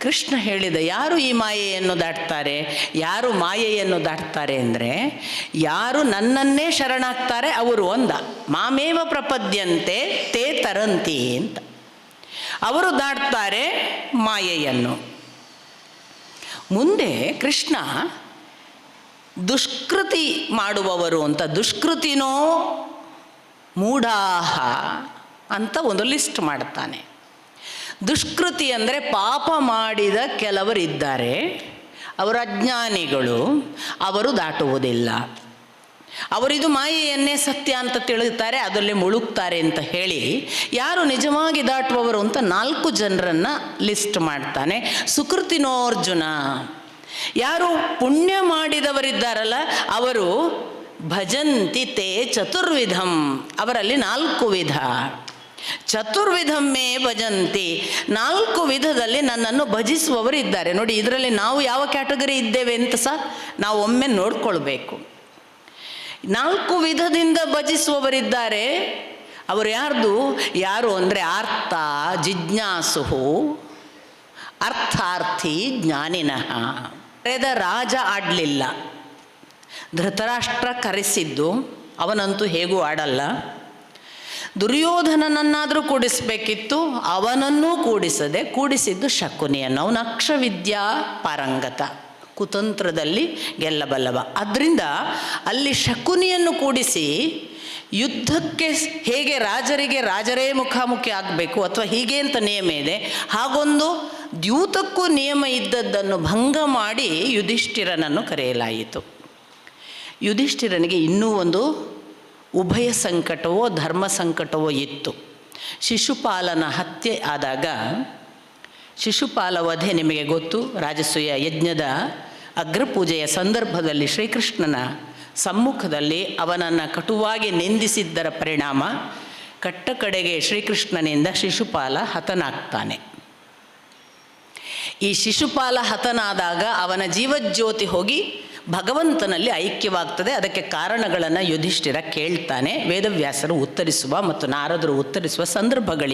ಕೃಷ್ಣ ಹೇಳಿದ, ಯಾರು ಈ ಮಾಯೆಯನ್ನು ದಾಟ್ತಾರೆ? ಯಾರು ಮಾಯೆಯನ್ನು ದಾಟ್ತಾರೆ ಅಂದರೆ, ಯಾರು ನನ್ನನ್ನೇ ಶರಣಾಗ್ತಾರೆ ಅವರು ಒಂದ, ಮಾಮೇವ ಪ್ರಪದ್ಯಂತೆ ತೇ ತರಂತಿ ಅಂತ. ಅವರು ದಾಟ್ತಾರೆ ಮಾಯೆಯನ್ನು. ಮುಂದೆ ಕೃಷ್ಣ ದುಷ್ಕೃತಿ ಮಾಡುವವರು ಅಂತ, ದುಷ್ಕೃತಿನೋ ಮೂಢಾಹ ಅಂತ ಒಂದು ಲಿಸ್ಟ್ ಮಾಡ್ತಾನೆ. ದುಷ್ಕೃತಿ ಅಂದರೆ ಪಾಪ ಮಾಡಿದ ಕೆಲವರಿದ್ದಾರೆ, ಅವರು ಅಜ್ಞಾನಿಗಳು, ಅವರು ದಾಟುವುದಿಲ್ಲ. ಅವರಿದು ಮಾಯೆಯನ್ನೇ ಸತ್ಯ ಅಂತ ತಿಳಿಯುತ್ತಾರೆ, ಅದರಲ್ಲಿ ಮುಳುಗ್ತಾರೆ ಅಂತ ಹೇಳಿ ಯಾರು ನಿಜವಾಗಿ ದಾಟುವವರು ಅಂತ ನಾಲ್ಕು ಜನರನ್ನು ಲಿಸ್ಟ್ ಮಾಡ್ತಾನೆ. ಸುಕೃತಿನೋರ್ಜುನ. ಯಾರು ಪುಣ್ಯ ಮಾಡಿದವರಿದ್ದಾರಲ್ಲ, ಅವರು ಭಜಂತಿ ತೇ ಚತುರ್ವಿಧಂ, ಅವರಲ್ಲಿ ನಾಲ್ಕು ವಿಧ. ಚತುರ್ವಿಧಮ್ಮೇ ಭಜಂತಿ. ನಾಲ್ಕು ವಿಧದಲ್ಲಿ ನನ್ನನ್ನು ಭಜಿಸುವವರು ಇದ್ದಾರೆ. ನೋಡಿ, ಇದರಲ್ಲಿ ನಾವು ಯಾವ ಕ್ಯಾಟಗರಿ ಇದ್ದೇವೆ ಅಂತ ಸಹ ನಾವು ಒಮ್ಮೆ ನೋಡ್ಕೊಳ್ಬೇಕು. ನಾಲ್ಕು ವಿಧದಿಂದ ಭಜಿಸುವವರಿದ್ದಾರೆ. ಅವರು ಯಾರ್ದು? ಯಾರು ಅಂದರೆ ಅರ್ಥ ಜಿಜ್ಞಾಸುಹು ಅರ್ಥಾರ್ಥಿ ಜ್ಞಾನಿನಃ ಕರೆದ ರಾಜ ಆಡಲಿಲ್ಲ. ಧೃತರಾಷ್ಟ್ರ ಕರೆಸಿದ್ದು. ಅವನಂತೂ ಹೇಗೂ ಆಡಲ್ಲ. ದುರ್ಯೋಧನನನ್ನಾದರೂ ಕೂಡಿಸಬೇಕಿತ್ತು, ಅವನನ್ನೂ ಕೂಡಿಸದೆ ಕೂಡಿಸಿದ್ದು ಶಕುನಿಯನ್ನು. ಅವನ ಅಕ್ಷವಿದ್ಯಾ ಪಾರಂಗತ, ಕುತಂತ್ರದಲ್ಲಿ ಗೆಲ್ಲಬಲ್ಲವ. ಅದರಿಂದ ಅಲ್ಲಿ ಶಕುನಿಯನ್ನು ಕೂಡಿಸಿ ಯುದ್ಧಕ್ಕೆ ಹೇಗೆ ರಾಜರಿಗೆ ರಾಜರೇ ಮುಖಾಮುಖಿ ಆಗಬೇಕು ಅಥವಾ ಹೀಗೆ ಅಂತ ನಿಯಮ ಇದೆ, ಹಾಗೊಂದು ದ್ಯೂತಕ್ಕೂ ನಿಯಮ ಇದ್ದದ್ದನ್ನು ಭಂಗ ಮಾಡಿ ಯುಧಿಷ್ಠಿರನನ್ನು ಕರೆಯಲಾಯಿತು. ಯುಧಿಷ್ಠಿರನಿಗೆ ಇನ್ನೂ ಒಂದು ಉಭಯ ಸಂಕಟವೋ ಧರ್ಮ ಸಂಕಟವೋ ಇತ್ತು. ಶಿಶುಪಾಲನ ಹತ್ಯೆ ಆದಾಗ ಶಿಶುಪಾಲ ವಧೆ ನಿಮಗೆ ಗೊತ್ತು? ರಾಜಸೂಯ ಯಜ್ಞದ ಅಗ್ರಪೂಜೆಯ ಸಂದರ್ಭದಲ್ಲಿ ಶ್ರೀಕೃಷ್ಣನ ಸಮ್ಮುಖದಲ್ಲಿ ಅವನನ್ನು ಕಟುವಾಗಿ ನಿಂದಿಸಿದ್ದರ ಪರಿಣಾಮ ಕಟ್ಟ ಕಡೆಗೆ ಶ್ರೀಕೃಷ್ಣನಿಂದ ಶಿಶುಪಾಲ ಹತನಾಗ್ತಾನೆ. ಈ ಶಿಶುಪಾಲ ಹತನಾದಾಗ ಅವನ ಜೀವಜ್ಯೋತಿ ಹೋಗಿ ಭಗವಂತನಲ್ಲಿ ಐಕ್ಯವಾಗ್ತದೆ. ಅದಕ್ಕೆ ಕಾರಣಗಳನ್ನು ಯುಧಿಷ್ಠಿರ ಕೇಳ್ತಾನೆ. ವೇದವ್ಯಾಸರು ಉತ್ತರಿಸುವ ಮತ್ತು ನಾರದರು ಉತ್ತರಿಸುವ ಸಂದರ್ಭಗಳಿವೆ.